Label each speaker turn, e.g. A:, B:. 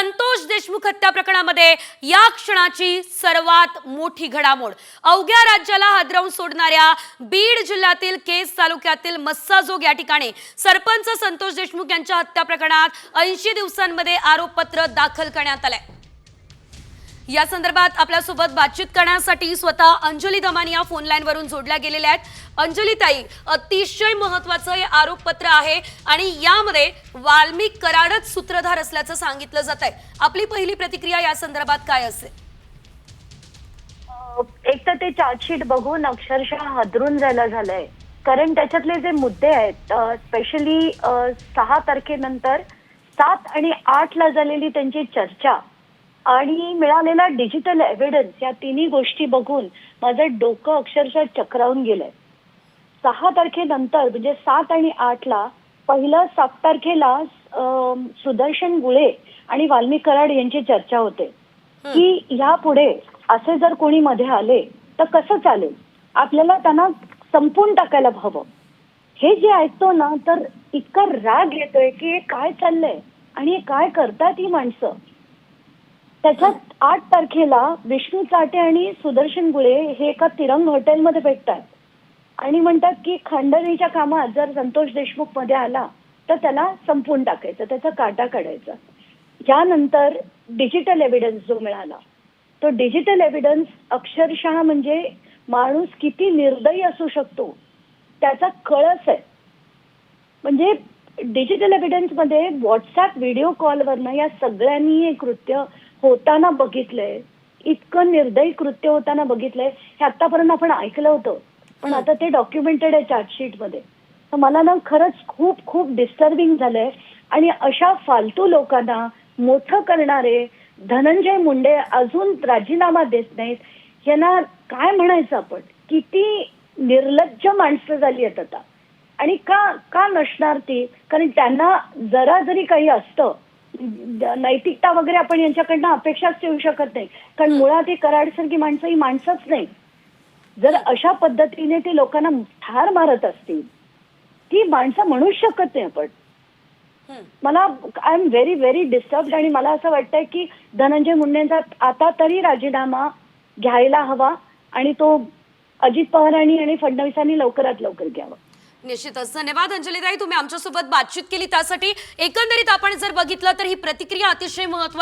A: संतोष देशमुख हत्या प्रकरणामध्ये या क्षणाची सर्वात मोठी घडामोड. अवघ्या राज्याला हादरवून सोडणाऱ्या बीड जिल्ह्यातील केस तालुक्यातील मस्साजोग या ठिकाणी सरपंच संतोष देशमुख यांच्या हत्या प्रकरणात ऐंशी दिवसांमध्ये आरोपपत्र दाखल करण्यात आलंय. या संदर्भात आपल्यासोबत बातचीत करण्यासाठी स्वतः अंजली दमानी या फोन लाईन वरून जोडल्या गेलेल्या आहेत. अंजली ताई अतिशय महत्वाचं हे आरोपपत्र आहे आणि यामध्ये वाल्मिक कराडच सूत्रधार असल्याचं सांगितलं जात आहे आपली पहिली प्रतिक्रिया या संदर्भात काय असेल?
B: एक तर ते चार्जशीट बघून अक्षरशः हादरून जायला झालंय. कारण त्याच्यातले जे मुद्दे आहेत स्पेशली सहा तारखेनंतर सात आणि आठ ला झालेली त्यांची चर्चा आणि मिळालेला डिजिटल एव्हिडन्स या तिन्ही गोष्टी बघून माझं डोकं अक्षरशः चक्रावून गेलंय. सहा तारखेनंतर म्हणजे सात आणि आठ ला पहिलं सात तारखेला सुदर्शन गुळे आणि वाल्मिक कराड यांची चर्चा होते. की ह्या पुढे असे जर कोणी मध्ये आले तर कसं चालेल? आपल्याला त्यांना संपून टाकायला हवं. हे जे ऐकतो ना तर इतका राग येतोय की हे काय चाललंय? आणि हे काय करतात ही माणसं? त्याच्यात आठ तारखेला विष्णू चाटे आणि सुदर्शन गुळे हे एका तिरंग हॉटेलमध्ये भेटतात. आणि म्हणतात की खंडणीच्या कामात जर संतोष देशमुखमध्ये आला तर त्याला संपून टाकायचं त्याचा काटा काढायचा. यानंतर डिजिटल एव्हिडन्स जो मिळाला तो डिजिटल एव्हिडन्स अक्षरशः म्हणजे माणूस किती निर्दयी असू शकतो त्याचा कळस आहे. म्हणजे डिजिटल एव्हिडन्समध्ये व्हॉट्सअप व्हिडिओ कॉलवरनं या सगळ्यांनी हे कृत्य होताना बघितलंय इतकं निर्दयी कृत्य होताना बघितलंय हे आतापर्यंत आपण ऐकलं होतं. पण आता ते डॉक्युमेंटेड आहे चार्जशीटमध्ये. तर मला ना खरंच खूप खूप डिस्टर्बिंग झालंय. आणि अशा फालतू लोकांना मोठं करणारे धनंजय मुंडे अजून राजीनामा देत नाहीत. यांना काय म्हणायचं आपण? किती निर्लज्ज माणसं झाली आहेत आता. आणि का का नसणार ती? कारण त्यांना जरा जरी काही असतं नैतिकता वगैरे आपण यांच्याकडनं अपेक्षाच ठेवू शकत नाही. कारण मुळात ही कराडसारखी माणसं ही माणसंच नाही. जर अशा पद्धतीने ते लोकांना ठार मारत असतील ती माणसं म्हणूच शकत नाही आपण. मला I am very very disturb आणि मला असं वाटतंय की धनंजय मुंडेंचा आता तरी राजीनामा घ्यायला हवा आणि तो अजित पवारांनी आणि फडणवीसांनी लवकरात लवकर घ्यावा.
A: निश्चितच. धन्यवाद अंजलीताई. तुम्ही आमच्यासोबत बातचीत केली. त्यासाठी एकंदरीत आपण जर बघितलं तर ही प्रतिक्रिया अतिशय महत्वाची